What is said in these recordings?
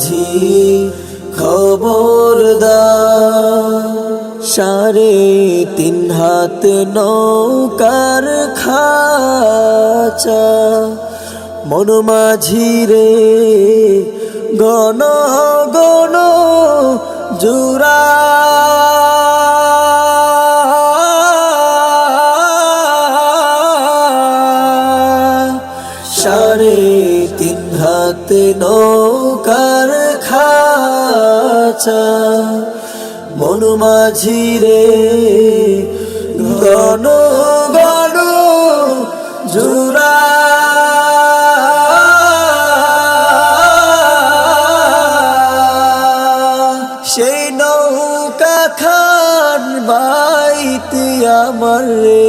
মাঝি খবরদার। সাড়ে তিন হাত নৌকার খাচা মন মাঝি রে গণ গণ জুরা সাড়ে তিন হাতে নৌকার খাচা, মন মাঝি রে গণ গণ জুরা সেই নৌকা খান বাইতে আমার রে,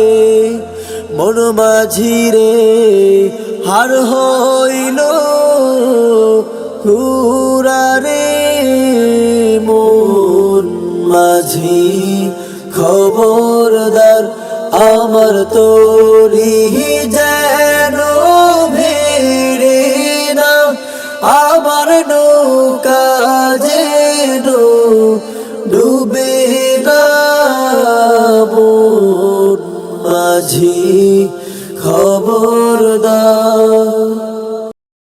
মন মাঝি রে হার হইল হুরারে মন মাঝি। খবরদার আমার তোরি যেন ভেড়ে না, আমার নৌকা যেন ডুবে না মন খবর দা